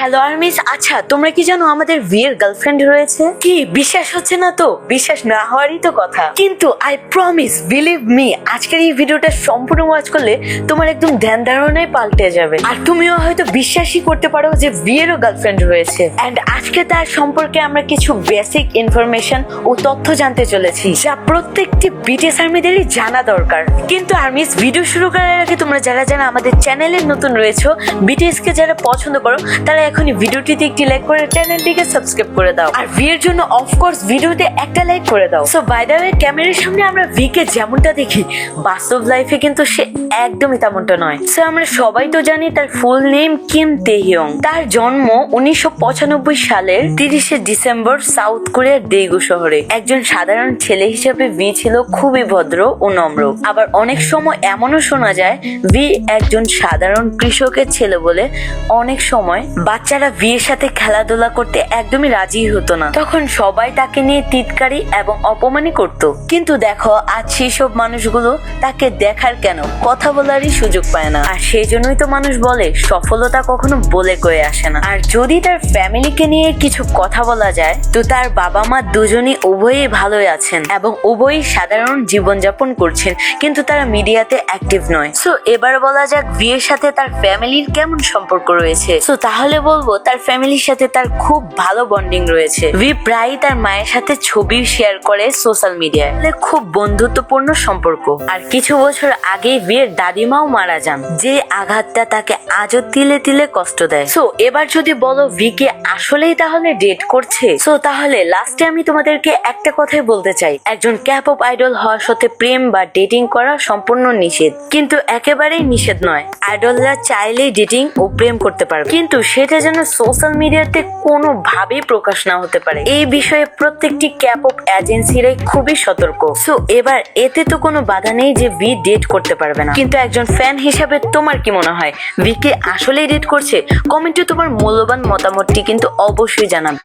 Hello armies আচ্ছা তোমরা কি জানো আমাদের বিয়ের গার্লফ্রেন্ড রয়েছে? কি, বিশ্বাস হচ্ছে না তো? বিশ্বাস না হওয়ারই তো কথা। কিন্তু আই প্রমিস বিলিভ মি আজকের এই ভিডিওটা সম্পূর্ণ ওয়াচ করলে তোমার একদম ধ্যান ধারণায় পাল্টে যাবে। আর তুমিও হয়তো বিশ্বাসই করতে পারো যে বিয়েরও গার্লফ্রেন্ড রয়েছে। এন্ড আজকে তার সম্পর্কে আমরা কিছু বেসিক ইনফরমেশন ও তথ্য জানতে চলেছি, যা প্রত্যেকটি বিটিএস আর্মিদেরই জানা দরকার। কিন্তু আর্মিস ভিডিও শুরু করার আগে তোমরা যারা যারা আমাদের চ্যানেলে নতুন রয়েছো বিটিএস কে যারা পছন্দ করো, তারা এখনই ভিডিওটিতে একটি লাইক করে চ্যানেলটিকে সাবস্ক্রাইব করে দাও। আর ভিয়ের জন্য অফকোর্স ভিডিওতে একটা লাইক করে দাও। সো বাই দ্য ওয়ে ক্যামেরার সামনে আমরা ভিকে যেমনটা দেখি, বাস্তব লাইফে কিন্তু সে একদমই তেমনটা নয়। সো আমরা সবাই তো জানি তার ফুল নেম কিম তেহিয়ং তার জন্ম উনিশশো পঁচানব্বই সালের তিরিশে ডিসেম্বর সাউথ কোরিয়ার দেগু শহরে। একজন সাধারণ ছেলে হিসেবে ভি ছিল খুবই ভদ্র ও নম্র। আবার অনেক সময় এমনও শোনা যায় ভি একজন সাধারণ কৃষকের ছেলে বলে অনেক সময় বাচ্চারা বিয়ের সাথে খেলাধুলা করতে একদমই রাজি হতো না। তখন সবাই তাকে নিয়ে তিতকারি এবং অপমানই করত। কিন্তু দেখো, আজ সেসব মানুষগুলো তাকে দেখার কেন? কথা বলারই সুযোগ পায় না। আর সেই জন্যই তো মানুষ বলে, সফলতা কখনো বলে কয়ে আসে না। আর যদি তার ফ্যামিলিকে নিয়ে কিছু কথা বলা যায়, তো তার বাবা মা দুজনই উভয়ই ভালোই আছেন এবং উভয়ই সাধারণ জীবনযাপন করছেন। কিন্তু তারা মিডিয়াতে অ্যাক্টিভ নয়। সো এবার বলা যাক, বিয়ের সাথে তার ফ্যামিলির কেমন সম্পর্ক রয়েছে? সো তাহলে বলব, তার ফ্যামিলির সাথে তার খুব ভালো বন্ডিং রয়েছে। ভি প্রায় তার মায়ের সাথে ছবি শেয়ার করে সোশ্যাল মিডিয়ায়। খুব বন্ধুত্বপূর্ণ সম্পর্ক। আর কিছু বছর আগে বিয়ের দাদিমাও মারা যান, যে আঘাতটা তাকে আজও তিলে তিলে কষ্ট দেয়। সো এবার যদি বলো, ভিকে আসলেই তাহলে ডেট করছে? সো তাহলে লাস্টে আমি তোমাদেরকে একটা কথাই বলতে চাই। একজন ক্যাপ অফ আইডল হওয়ার সাথে প্রেম বা ডেটিং করা সম্পূর্ণ নিষেধ। কিন্তু একেবারেই নিষেধ নয়। আইডলরা চাইলেই ডেটিং ও প্রেম করতে পারবে। কিন্তু সেটা যেন সোশ্যাল মিডিয়াতে কোনোভাবেই প্রকাশ না হতে পারে। এই বিষয়ে প্রত্যেকটি ক্যাপ অফ এজেন্সিরাই খুবই সতর্ক। সো এবার এতে তো কোনো বাধা নেই যে ভি ডেট করতে পারবে না। কিন্তু একজন ফ্যান হিসাবে তোমার কি মনে হয়? ভি আসলেই ডেট করছে? কমেন্টে তোমার মূল্যবান মতামতটি কিন্তু অবশ্যই জানাবে।